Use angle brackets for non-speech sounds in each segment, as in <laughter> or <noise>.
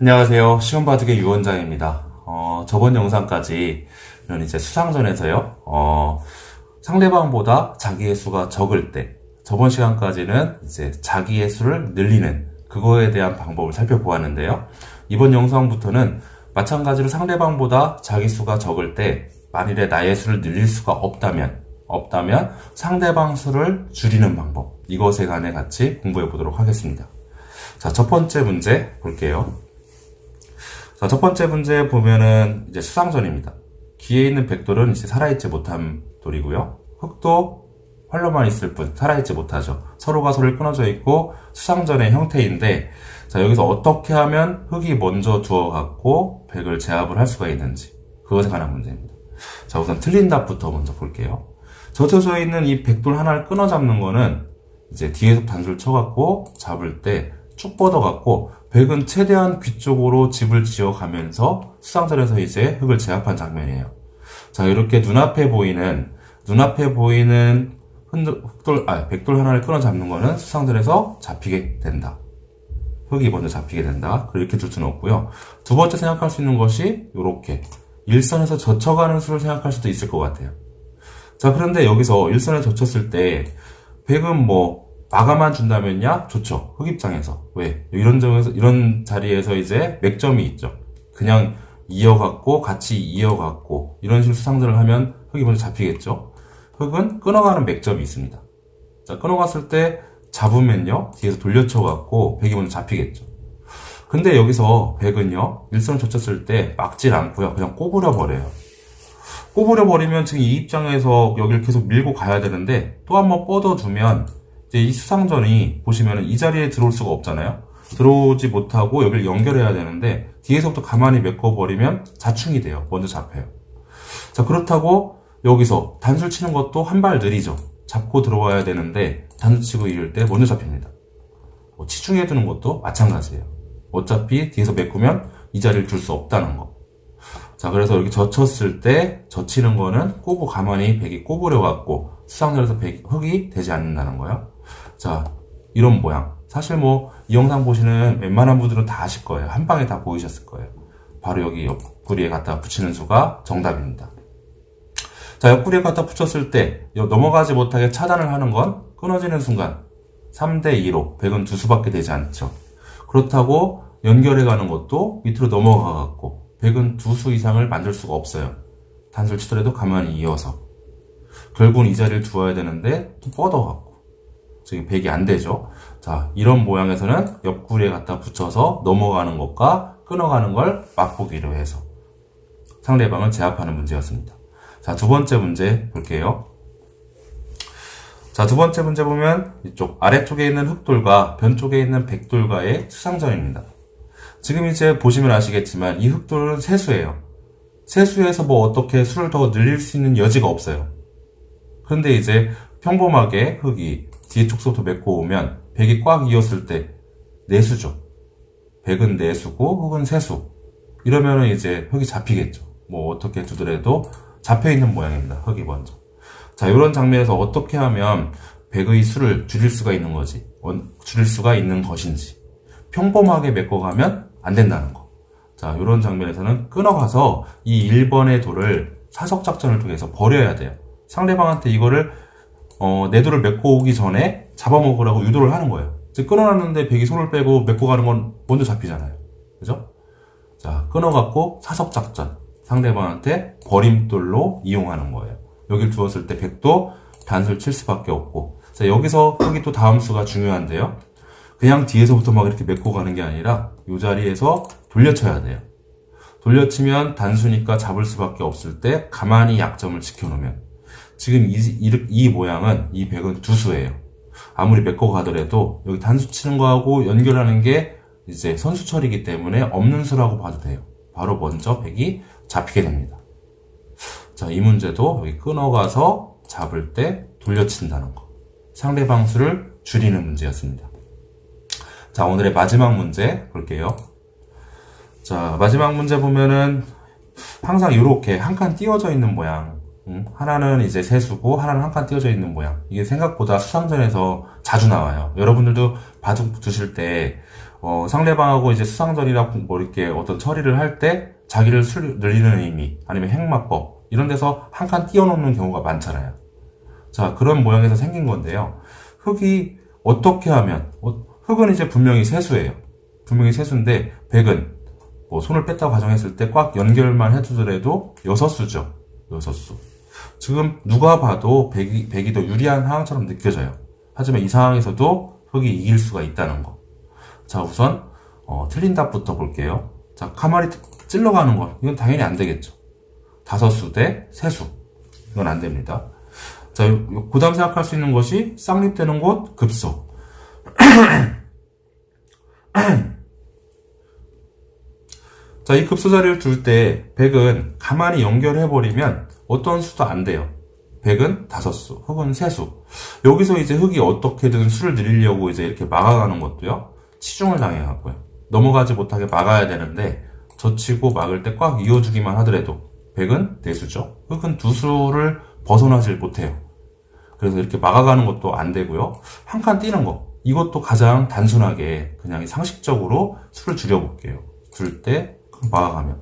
안녕하세요. 시험바둑의 유원장입니다. 어, 저번 영상까지는 이제 수상전에서요, 어, 상대방보다 자기의 수가 적을 때, 저번 시간까지는 이제 자기의 수를 늘리는 그거에 대한 방법을 살펴보았는데요. 이번 영상부터는 마찬가지로 상대방보다 자기 수가 적을 때, 만일에 나의 수를 늘릴 수가 없다면, 없다면 상대방 수를 줄이는 방법, 이것에 관해 같이 공부해 보도록 하겠습니다. 자, 첫 번째 문제 볼게요. 자, 첫 번째 문제 보면은 이제 수상전입니다. 귀에 있는 백돌은 이제 살아있지 못한 돌이고요. 흙도 활로만 있을 뿐 살아있지 못하죠. 서로가 서로를 끊어져 있고 수상전의 형태인데 자, 여기서 어떻게 하면 흙이 먼저 두어 갖고 백을 제압을 할 수가 있는지 그것에 관한 문제입니다. 자, 우선 틀린 답부터 먼저 볼게요. 젖혀져 있는 이 백돌 하나를 끊어 잡는 거는 이제 뒤에서 단수를 쳐갖고 잡을 때 쭉 뻗어갖고 백은 최대한 귀 쪽으로 집을 지어가면서 수상전에서 이제 흙을 제압한 장면이에요. 자 이렇게 눈앞에 보이는 눈앞에 보이는 흔들, 흑돌 아 백돌 하나를 끊어 잡는 거는 수상전에서 잡히게 된다. 흙이 먼저 잡히게 된다. 그렇게 둘 수는 없고요. 두 번째 생각할 수 있는 것이 이렇게 일선에서 젖혀가는 수를 생각할 수도 있을 것 같아요. 자 그런데 여기서 일선에 젖혔을 때 백은 뭐 마감만 준다면야 좋죠. 흑 입장에서. 왜? 이런 점에서, 이런 자리에서 이제 맥점이 있죠. 그냥 이어갖고, 같이 이어갖고, 이런 식으로 수상전을 하면 흑이 먼저 잡히겠죠. 흑은 끊어가는 맥점이 있습니다. 자, 끊어갔을 때 잡으면요, 뒤에서 돌려쳐갖고, 백이 먼저 잡히겠죠. 근데 여기서 백은요, 일선을 젖혔을 때 막질 않고요. 그냥 꼬부려 버려요. 꼬부려 버리면 지금 이 입장에서 여기를 계속 밀고 가야 되는데, 또 한번 뻗어두면, 이제 이 수상전이 보시면 이 자리에 들어올 수가 없잖아요. 들어오지 못하고 여기를 연결해야 되는데 뒤에서부터 가만히 메꿔버리면 자충이 돼요. 먼저 잡혀요. 자 그렇다고 여기서 단술 치는 것도 한 발 느리죠. 잡고 들어와야 되는데 단술 치고 이럴 때 먼저 잡힙니다. 뭐 치중해 두는 것도 마찬가지예요. 어차피 뒤에서 메꾸면 이 자리를 줄 수 없다는 거. 자 그래서 이렇게 젖혔을 때 젖히는 거는 꼬부 가만히 백이 꼬부려 갖고 수상전에서 백, 흙이 되지 않는다는 거예요. 자, 이런 모양. 사실 뭐, 이 영상 보시는 웬만한 분들은 다 아실 거예요. 한 방에 다 보이셨을 거예요. 바로 여기 옆구리에 갖다 붙이는 수가 정답입니다. 자, 옆구리에 갖다 붙였을 때, 넘어가지 못하게 차단을 하는 건 끊어지는 순간, 3대2로 100은 두 수밖에 되지 않죠. 그렇다고 연결해 가는 것도 밑으로 넘어가 갖고, 100은 두 수 이상을 만들 수가 없어요. 단술 치더라도 가만히 이어서. 결국은 이 자리를 두어야 되는데, 또 뻗어갖고. 지금 100이 안 되죠. 자, 이런 모양에서는 옆구리에 갖다 붙여서 넘어가는 것과 끊어가는 걸 맛보기로 해서 상대방을 제압하는 문제였습니다. 자, 두 번째 문제 볼게요. 자, 두 번째 문제 보면 이쪽 아래쪽에 있는 흑돌과 변 쪽에 있는 백돌과의 수상전입니다. 지금 이제 보시면 아시겠지만 이 흑돌은 세수예요. 세수에서 뭐 어떻게 수를 더 늘릴 수 있는 여지가 없어요. 그런데 이제 평범하게 흑이 뒤에 촉서부터 맺고 오면 백이 꽉 이었을 때 내수죠. 백은 내수고 흑은 세수. 이러면은 이제 흑이 잡히겠죠. 뭐 어떻게 두더라도 잡혀 있는 모양입니다. 흑이 먼저. 자, 이런 장면에서 어떻게 하면 백의 수를 줄일 수가 있는 거지. 줄일 수가 있는 것인지. 평범하게 메꿔가면 안 된다는 거. 자, 이런 장면에서는 끊어가서 이 1번의 돌을 사석작전을 통해서 버려야 돼요. 상대방한테 이거를 어, 내도를 메고 오기 전에 잡아먹으라고 유도를 하는 거예요. 즉, 끊어놨는데 백이 손을 빼고 메고 가는 건 먼저 잡히잖아요. 그죠? 자, 끊어갖고 사석작전. 상대방한테 버림돌로 이용하는 거예요. 여길 두었을 때 백도 단술 칠 수밖에 없고. 자, 여기서 여기 또 다음 수가 중요한데요. 그냥 뒤에서부터 막 이렇게 메고 가는 게 아니라 이 자리에서 돌려쳐야 돼요. 돌려치면 단수니까 잡을 수밖에 없을 때 가만히 약점을 지켜놓으면 지금 이, 이, 이 모양은 이 백은 두수예요. 아무리 메꿔 가더라도 여기 단수 치는 거하고 연결하는 게 이제 선수철이기 때문에 없는 수라고 봐도 돼요. 바로 먼저 백이 잡히게 됩니다. 자, 이 문제도 여기 끊어가서 잡을 때 돌려친다는 거. 상대방 수를 줄이는 문제였습니다. 자, 오늘의 마지막 문제 볼게요. 자, 마지막 문제 보면은 항상 이렇게 한 칸 띄워져 있는 모양 음, 하나는 이제 세수고 하나는 한 칸 띄어져 있는 모양. 이게 생각보다 수상전에서 자주 나와요. 여러분들도 바둑 두실 때 어, 상대방하고 이제 수상전이나 뭐 이렇게 어떤 처리를 할 때 자기를 술 늘리는 의미 아니면 행마법 이런 데서 한 칸 띄워놓는 경우가 많잖아요. 자 그런 모양에서 생긴 건데요. 흙이 어떻게 하면 어, 흙은 이제 분명히 세수예요. 분명히 세수인데 백은 뭐 손을 뺐다고 가정했을 때 꽉 연결만 해두더라도 여섯 수죠. 여섯 수. 지금 누가 봐도 백이, 백이 더 유리한 상황처럼 느껴져요. 하지만 이 상황에서도 흙이 이길 수가 있다는 거. 자, 우선, 어, 틀린 답부터 볼게요. 자, 카마리 찔러가는 거. 이건 당연히 안 되겠죠. 다섯 수 대 세 수. 이건 안 됩니다. 자, 그 다음 생각할 수 있는 것이 쌍립되는 곳, 급소. <clears throat> 자, 이 급소 자리를 둘 때, 백은 가만히 연결해버리면 어떤 수도 안 돼요. 백은 다섯 수, 흙은 세 수. 여기서 이제 흙이 어떻게든 수를 늘리려고 이제 이렇게 막아가는 것도요, 치중을 당해갖고요. 넘어가지 못하게 막아야 되는데, 젖히고 막을 때 꽉 이어주기만 하더라도, 백은 네 수죠. 흙은 두 수를 벗어나질 못해요. 그래서 이렇게 막아가는 것도 안 되고요. 한 칸 뛰는 거. 이것도 가장 단순하게 그냥 상식적으로 수를 줄여볼게요. 줄 때 막아가면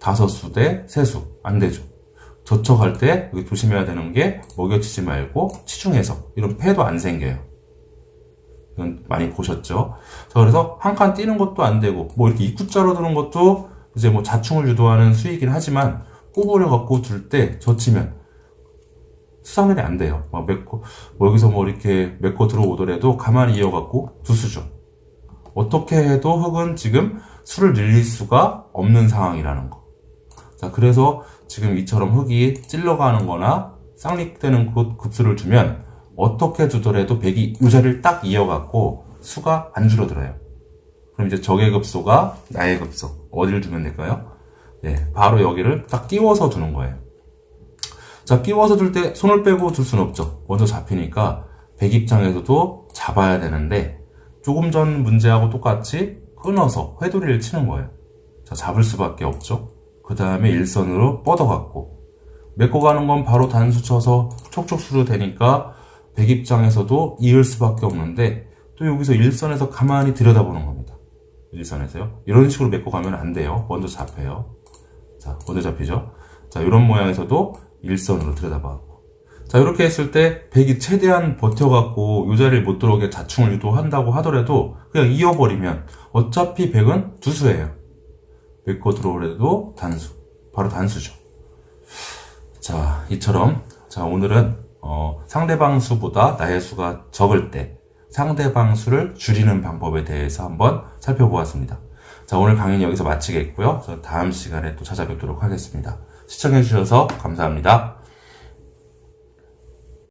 다섯 수 대 세 수. 안 되죠. 저척할 때 여기 조심해야 되는 게 먹여치지 말고 치중해서 이런 폐도 안 생겨요. 이건 많이 보셨죠? 자, 그래서 한 칸 뛰는 것도 안 되고 뭐 이렇게 입구자로 두는 것도 이제 뭐 자충을 유도하는 수이긴 하지만 꼬부려 갖고 둘 때 젖히면 수상면이 안 돼요. 막 맺고, 뭐 여기서 뭐 이렇게 맺고 들어오더라도 가만히 이어갖고 두 수죠. 어떻게 해도 흙은 지금 수를 늘릴 수가 없는 상황이라는 거. 자, 그래서 지금 이처럼 흙이 찔러가는 거나 쌍립되는 곳 급수를 두면 어떻게 두더라도 백이 이 자리를 딱 이어갖고 수가 안 줄어들어요. 그럼 이제 적의 급소가 나의 급소. 어디를 두면 될까요? 예, 바로 여기를 딱 끼워서 두는 거예요. 자, 끼워서 둘때 손을 빼고 둘 수는 없죠. 먼저 잡히니까 백 입장에서도 잡아야 되는데 조금 전 문제하고 똑같이 끊어서 회돌이를 치는 거예요. 자, 잡을 수밖에 없죠. 그 다음에 일선으로 뻗어갖고 메꿔 가는 건 바로 단수 쳐서 촉촉수로 되니까 백 입장에서도 이을 수밖에 없는데 또 여기서 일선에서 가만히 들여다보는 겁니다. 일선에서요. 이런 식으로 메꿔 가면 안 돼요. 먼저 잡혀요. 자, 먼저 잡히죠. 자, 이런 모양에서도 일선으로 들여다봐. 자, 이렇게 했을 때 백이 최대한 버텨갖고 요 자리를 못 들어오게 자충을 유도한다고 하더라도 그냥 이어버리면 어차피 백은 두수예요. 메꿔 들어오래도 단수. 바로 단수죠. 자, 이처럼 자, 오늘은 어, 상대방 수보다 나의 수가 적을 때 상대방 수를 줄이는 방법에 대해서 한번 살펴보았습니다. 자, 오늘 강의는 여기서 마치겠고요. 저 다음 시간에 또 찾아뵙도록 하겠습니다. 시청해주셔서 감사합니다.